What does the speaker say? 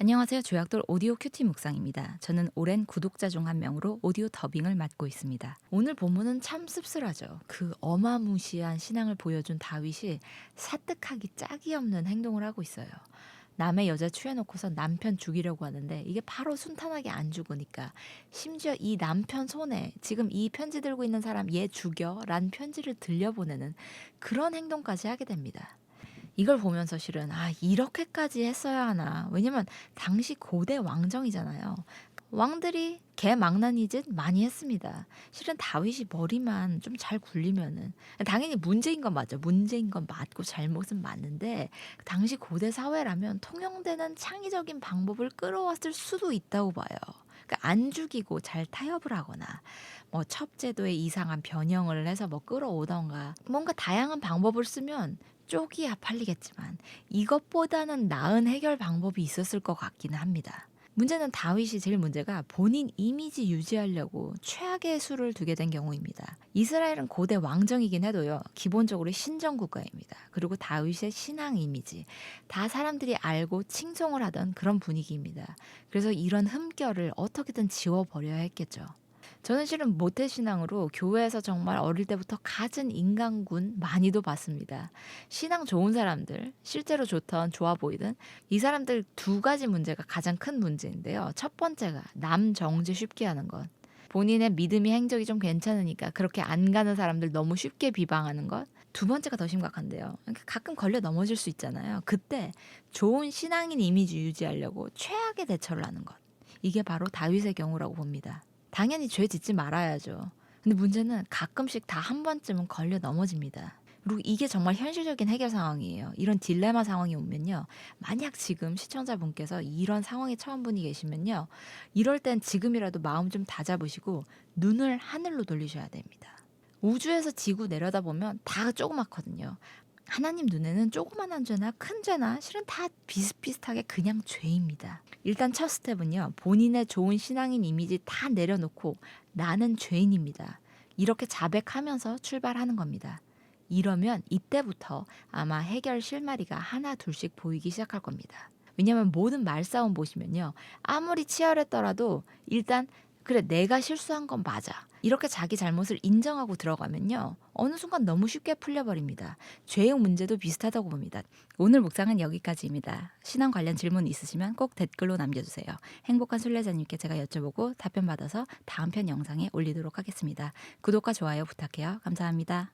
안녕하세요. 조약돌 오디오 큐티 묵상입니다. 저는 오랜 구독자 중 한 명으로 오디오 더빙을 맡고 있습니다. 오늘 본문은 참 씁쓸하죠. 그 어마무시한 신앙을 보여준 다윗이 사뜩하기 짝이 없는 행동을 하고 있어요. 남의 여자 취해놓고서 남편 죽이려고 하는데 이게 바로 순탄하게 안 죽으니까 심지어 이 남편 손에 지금 이 편지 들고 있는 사람 얘 죽여 란 편지를 들려보내는 그런 행동까지 하게 됩니다. 이걸 보면서 실은 아 이렇게까지 했어야 하나. 왜냐면 당시 고대 왕정이잖아요. 왕들이 개망나니 짓 많이 했습니다. 실은 다윗이 머리만 좀 잘 굴리면은 당연히 문제인 건 맞죠 문제인 건 맞고 잘못은 맞는데 당시 고대 사회라면 통용되는 창의적인 방법을 끌어왔을 수도 있다고 봐요. 그러니까 안 죽이고 잘 타협을 하거나 뭐 첩제도에 이상한 변형을 해서 뭐 끌어오던가 뭔가 다양한 방법을 쓰면 쪽이야 팔리겠지만 이것보다는 나은 해결 방법이 있었을 것 같기는 합니다. 문제는 다윗이 제일 문제가 본인 이미지 유지하려고 최악의 수를 두게 된 경우입니다. 이스라엘은 고대 왕정이긴 해도요, 기본적으로 신정 국가입니다. 그리고 다윗의 신앙 이미지, 다 사람들이 알고 칭송을 하던 그런 분위기입니다. 그래서 이런 흠결을 어떻게든 지워버려야 했겠죠. 저는 실은 모태 신앙으로 교회에서 정말 어릴 때부터 갖은 인간군 많이도 봤습니다. 신앙 좋은 사람들, 실제로 좋던 좋아 보이든 이 사람들 두 가지 문제가 가장 큰 문제인데요. 첫 번째가 남 정죄 쉽게 하는 것. 본인의 믿음이 행적이 좀 괜찮으니까 그렇게 안 가는 사람들 너무 쉽게 비방하는 것. 두 번째가 더 심각한데요. 가끔 걸려 넘어질 수 있잖아요. 그때 좋은 신앙인 이미지 유지하려고 최악의 대처를 하는 것. 이게 바로 다윗의 경우라고 봅니다. 당연히 죄 짓지 말아야죠. 근데 문제는 가끔씩 다 한 번쯤은 걸려 넘어집니다. 그리고 이게 정말 현실적인 해결 상황이에요. 이런 딜레마 상황이 오면요. 만약 지금 시청자분께서 이런 상황에 처한 분이 계시면요. 이럴 땐 지금이라도 마음 좀 다잡으시고 눈을 하늘로 돌리셔야 됩니다. 우주에서 지구 내려다보면 다 조그맣거든요. 하나님 눈에는 조그만한 죄나 큰 죄나 실은 다 비슷비슷하게 그냥 죄입니다. 일단 첫 스텝은요. 본인의 좋은 신앙인 이미지 다 내려놓고 나는 죄인입니다. 이렇게 자백하면서 출발하는 겁니다. 이러면 이때부터 아마 해결 실마리가 하나 둘씩 보이기 시작할 겁니다. 왜냐하면 모든 말싸움 보시면요. 아무리 치열했더라도 일단 그래 내가 실수한 건 맞아. 이렇게 자기 잘못을 인정하고 들어가면요. 어느 순간 너무 쉽게 풀려버립니다. 죄의 문제도 비슷하다고 봅니다. 오늘 묵상은 여기까지입니다. 신앙 관련 질문 있으시면 꼭 댓글로 남겨주세요. 행복한 순례자님께 제가 여쭤보고 답변 받아서 다음 편 영상에 올리도록 하겠습니다. 구독과 좋아요 부탁해요. 감사합니다.